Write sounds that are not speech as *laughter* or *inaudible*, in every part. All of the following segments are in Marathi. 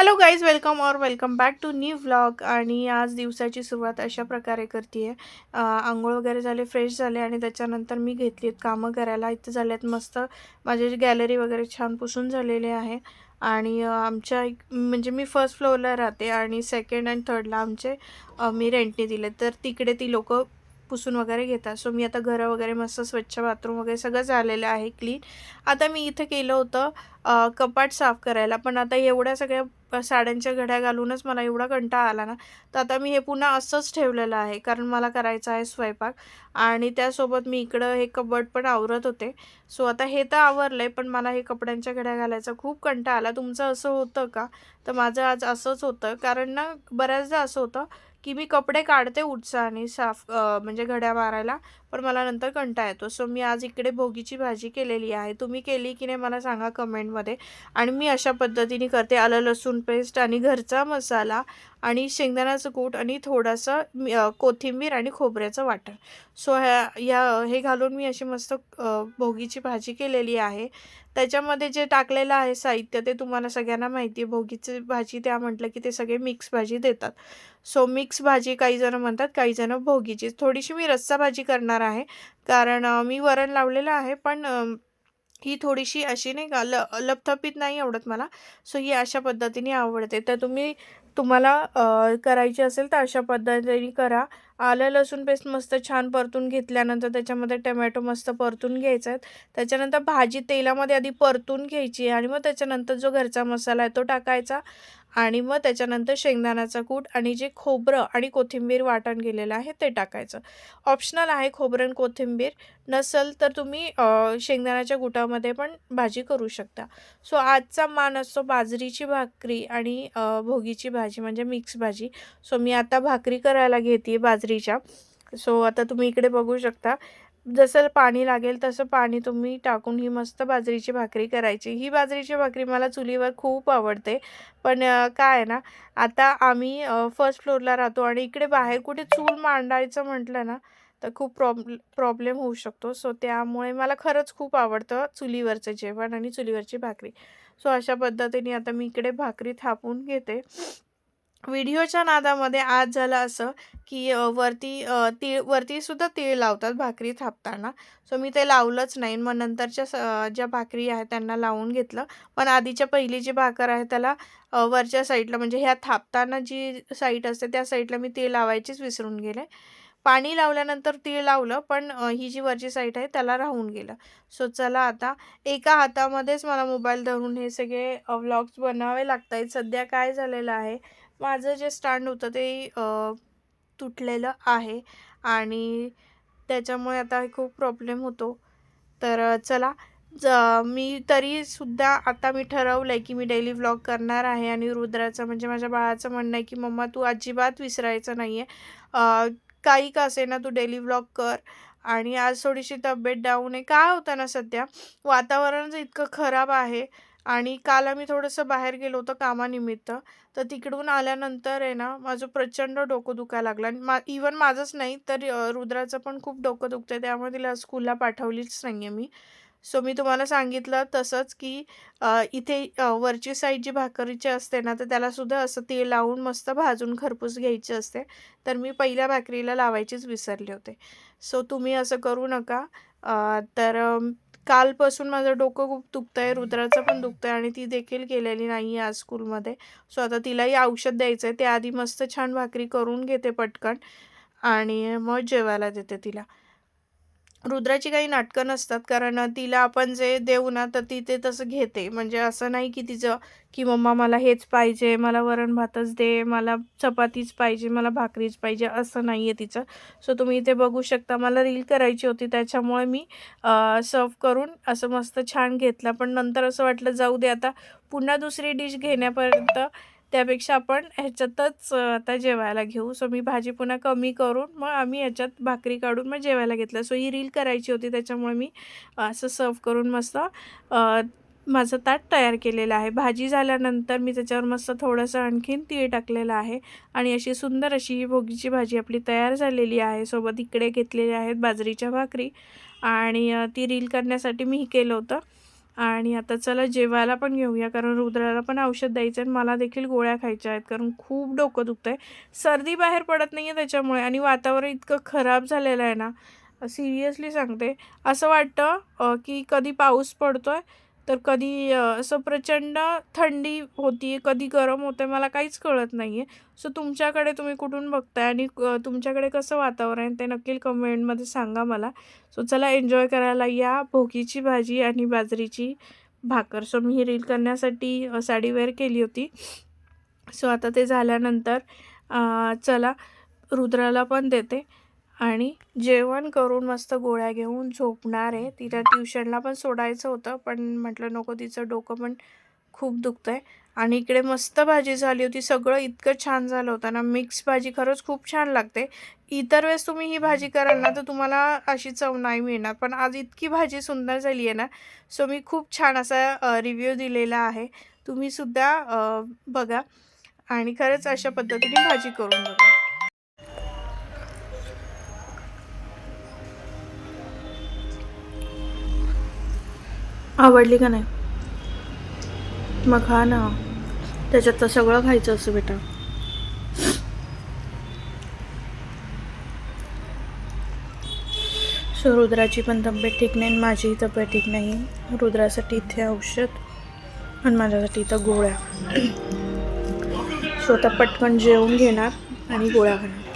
हॅलो गाईज वेलकम और welcome back to new vlog आणि आज दिवसाची सुरुवात अशा प्रकारे करते आहे आंघोळ वगैरे झाले फ्रेश झाले आणि त्याच्यानंतर मी घेतली आहेत कामं करायला. इथं झाले आहेत मस्त. माझी गॅलरी वगैरे छान पुसून झालेले आहे. आणि आमच्या एक- म्हणजे मी फर्स्ट फ्लोअरला राहते आणि सेकंड अँड थर्डला आमचे मी रेंटने दिले तर तिकडे ती लोक पुसून वगैरे घेतात. सो मी आता घरं वगैरे मस्त स्वच्छ बाथरूम वगैरे सगळं झालेलं आहे क्लीन आता मी इथं केलं होतं कपाट साफ करायला. पण आता एवढ्या सगळ्या साड्यांच्या घड्या घालूनच मला एवढा कंटाळा आला ना तर आता मी हे पुन्हा असंच ठेवलेलं आहे कारण मला करायचं आहे स्वयंपाक. आणि त्यासोबत मी इकडं हे कबड पण आवरत होते. सो आता हे तर आवरलं आहे पण मला हे कपड्यांच्या घड्या घालायचा खूप कंटाळा आला. तुमचं असं होतं का? तर माझं आज असंच होतं. कारण ना बऱ्याचदा असं होतं की मी कपडे काढते उत्साहाने साफ म्हणजे घड्या मारायला पण मला नंतर कंटाळा येतो. सो मी आज इकडे भोगीची भाजी केलेली आहे. तुम्ही केली की नाही मला सांगा कमेंटमध्ये. आणि मी अशा पद्धतीने करते. आलं लसूण पेस्ट आणि घरचा मसाला आणि शेंगदाण्याचं कूट आणि थोडंसं कोथिंबीर आणि खोबऱ्याचं वाटण. सो ह्या ह्या हे घालून मी अशी मस्त भोगीची भाजी केलेली आहे. त्याच्यामध्ये जे टाकलेलं आहे साहित्य ते तुम्हाला सगळ्यांना माहिती आहे. भोगीची भाजी त्या म्हटलं की ते सगळे मिक्स भाजी देतात. सो मिक्स भाजी काही जणं म्हणतात काही जणं भोगीची. थोडीशी मी रस्सा भाजी करणार आहे. कारण मी वरण लावलेलं आहे पण ही थोडीशी अशी नाही का ल लपथपीत नाही आवडत मला. सो ही अशा पद्धतीने आवडते. तर तुम्ही तुम्हाला करायची असेल तर अशा पद्धतीने करा. आलं लसूण पेस्ट मस्त छान परतून घेतल्यानंतर त्याच्यामध्ये टमॅटो मस्त परतून घ्यायचा आहेत त्याच्यानंतर भाजी तेलामध्ये आधी परतून घ्यायची आणि मग त्याच्यानंतर जो घरचा मसाला आहे तो टाकायचा. आणि मग त्याच्यानंतर शेंगदाण्याचा कूट आणि जे खोबरं आणि कोथिंबीर वाटण गेलेलं आहे ते टाकायचं. ऑप्शनल आहे खोबरं आणि कोथिंबीर. नसेल तर तुम्ही शेंगदाण्याच्या कुटामध्ये पण भाजी करू शकता. सो आजचा मान असतो बाजरीची भाकरी आणि भोगीची भाजी म्हणजे मिक्स भाजी. सो मी आता भाकरी करायला घेते बाजरीच्या. सो आता तुम्ही इकडे बघू शकता. जसं पाणी लागेल तसं पाणी तुम्ही टाकून ही मस्त बाजरीची भाकरी करायची. ही बाजरीची भाकरी मला चुलीवर खूप आवडते. पण काय आहे ना आता आम्ही फर्स्ट फ्लोअरला राहतो आणि इकडे बाहेर कुठे चूल मांडायचं म्हटलं ना तर खूप प्रॉब प्रॉब्लेम होऊ शकतो. सो त्यामुळे मला खरंच खूप आवडतं चुलीवरचं जेवण आणि चुलीवरची भाकरी. सो अशा पद्धतीने आता मी इकडे भाकरी थापून घेते. व्हिडिओच्या नादामध्ये आज झालं असं की वरती तीळ वरतीसुद्धा तीळ लावतात भाकरी थापताना. सो मी ते लावलंच नाही. मग नंतरच्या स ज्या भाकरी आहेत त्यांना लावून घेतलं. पण आधीच्या पहिली जी भाकर आहे त्याला वरच्या साईडला म्हणजे ह्या थापताना जी साईट असते त्या साईडला मी तीळ लावायचीच विसरून गेले. पाणी लावल्यानंतर तीळ लावलं पण ही जी वरची साईट आहे त्याला राहून गेलं. सो चला आता एका हातामध्येच मला मोबाईल धरून हे सगळे व्लॉग्स बनावे लागत आहेत सध्या काय झालेलं आहे माझं जे स्टँड होतं ते तुटलेलं आहे आणि त्याच्यामुळे आता खूप प्रॉब्लेम होतो. तर चला ज मी तरीसुद्धा आता मी ठरवलं आहे की मी डेली व्लॉग करणार आहे आणि रुद्राचं म्हणजे माझ्या बाळाचं म्हणणं आहे की मम्मा तू अजिबात विसरायचं नाही आहे काही का असे ना तू डेली व्लॉग कर. आणि आज थोडीशी तब्येत डाऊन आहे. काय होतं ना सध्या? वातावरणच इतकं खराब आहे. आणि काल आम्ही थोडंसं बाहेर गेलो होतो कामानिमित्त. तर तिकडून आल्यानंतर आहे ना माझं प्रचंड डोकं दुखायला लागलं. आणि मा इवन माझंच नाही तर रुद्राचं पण खूप डोकं दुखतं आहे त्यामुळे तिला स्कूलला पाठवलीच नाही आहे मी. सो मी तुम्हाला सांगितलं तसंच की इथे वरची साईड जी भाकरीची असते ना तर त्यालासुद्धा असं तेल लावून मस्त भाजून खरपूस घ्यायची असते. तर मी पहिल्या भाकरीला लावायचीच विसरले होते. सो तुम्ही असं करू नका. तर कालपासून माझं डोकं खूप दुखतं आहे रुद्राचं पण दुखतं आहे आणि ती देखील गेलेली नाही आहे आज स्कूलमध्ये. सो आता तिलाही औषध द्यायचं आहे ते आधी मस्त छान भाकरी करून घेते पटकन आणि मग जेवायला देते तिला. रुद्राची काही नाटकं नसतात. कारण तिला आपण जे देऊ ना तर ती ते तसं घेते. म्हणजे असं नाही की तिचं की मम्मा मला हेच पाहिजे मला वरण भातच दे मला चपातीच पाहिजे मला भाकरीच पाहिजे असं नाही आहे तिचं. सो तुम्ही इथे बघू शकता मला रील करायची होती. त्याच्यामुळे मी सर्व करून असं मस्त छान घेतलं. पण नंतर असं वाटलं जाऊ दे आता पुन्हा दुसरी डिश घेण्यापर्यंत त्यापेक्षा आपण ह्याच्यातच आता जेवायला घेऊ. सो मी भाजी पुन्हा कमी करून मग आम्ही ह्याच्यात भाकरी काढून मग जेवायला घेतलं. सो ही रील करायची होती त्याच्यामुळे मी असं सर्व करून मस्त माझं ताट तयार केलेलं आहे. भाजी झाल्यानंतर मी त्याच्यावर मस्त थोडंसं आणखीन तीळ टाकलेलं आहे. आणि अशी सुंदर अशी ही भोगीची भाजी आपली तयार झालेली आहे. सोबत इकडे घेतलेल्या आहेत बाजरीच्या भाकरी. आणि ती रील करण्यासाठी मी हे केलं होतं. आणि आता चला जेवायला पण घेऊया कारण रुद्राला पण औषध द्यायचं आहे मला देखील गोळ्या खायच्या आहेत कारण खूप डोकं दुखतं आहे सर्दी बाहेर पडत नाही आहे त्याच्यामुळे आणि वातावरण इतकं खराब झालेलं आहे ना सिरियसली सांगते. असं वाटतं की कधी पाऊस पडतो आहे तर कधी असं प्रचंड थंडी होती कधी गरम होतं मला काहीच कळत नाही आहे सो तुमच्याकडे तुम्ही कुठून बघताय आणि तुमच्याकडे कसं वातावरण आहे ते नक्की कमेंटमध्ये सांगा मला. सो चला एन्जॉय करायला या भोगीची भाजी आणि बाजरीची भाकर. सो मी ही रील करण्यासाठी साडी वेअर केली होती. सो आता ते झाल्यानंतर चला रुद्राला पण देते. आणि जेवण करून मस्त गोळ्या घेऊन झोपणार आहे. तिला ट्युशनला पण सोडायचं होतं पण म्हटलं नको तिचं डोकं पण खूप दुखतं आहे आणि इकडे मस्त भाजी झाली होती. सगळं इतकं छान झालं होतं ना. मिक्स भाजी खरंच खूप छान लागते. इतर वेळेस तुम्ही ही भाजी कराल ना तर तुम्हाला अशी चव नाही मिळणार. पण आज इतकी भाजी सुंदर झाली आहे ना. सो मी खूप छान असा रिव्ह्यू दिलेला आहे. तुम्हीसुद्धा बघा. आणि खरंच अशा पद्धतीने भाजी करून बघा. आवडली का नाही? मग खा ना त्याच्यात तर सगळं खायचं असं बेटा. सो रुद्राची पण तब्येत ठीक नाही आणि माझीही तब्येत ठीक नाही. रुद्रासाठी इथे औषध आणि माझ्यासाठी इथं गोळ्या. *clears throat* सो आता पटकन जेवून घेणार आणि गोळ्या खाणार.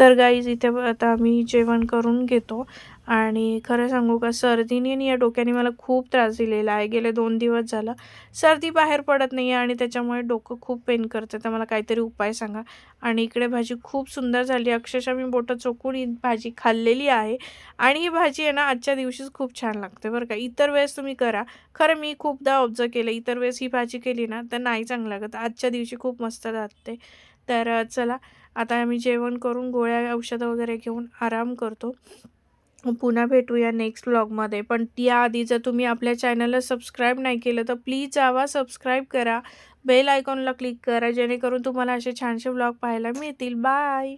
तर गाईज इथे आता आम्ही जेवण करून घेतो. आणि खरं सांगू का सर्दीने आणि या डोक्याने मला खूप त्रास दिलेला आहे. गेले दोन दिवस झालं सर्दी बाहेर पडत नाही आहे आणि त्याच्यामुळे डोकं खूप पेन करतं तर मला काहीतरी उपाय सांगा. आणि इकडे भाजी खूप सुंदर झाली. अक्षरशः मी बोटं चोकून ही भाजी खाल्लेली आहे. आणि ही भाजी आहे ना आजच्या दिवशीच खूप छान लागते बरं का. इतर वेळेस तुम्ही करा. खरं मी खूपदा ऑब्झर्व केलं. इतर वेळेस ही भाजी केली ना तर नाही चांगलं लागत. आजच्या दिवशी खूप मस्त लागते. तर चला आता आम्ही जेवण करून गोळ्या औषधं वगैरे घेऊन आराम करतो. पुन्हा भेटूया नेक्स्ट व्लॉगमध्ये पण त्याआधी जर तुम्ही आपल्या चॅनलला सबस्क्राईब नाही केलं तर प्लीज जावा सबस्क्राईब करा. बेल आयकॉनला क्लिक करा जेणेकरून तुम्हाला असे छानसे व्लॉग पाहायला मिळतील. बाय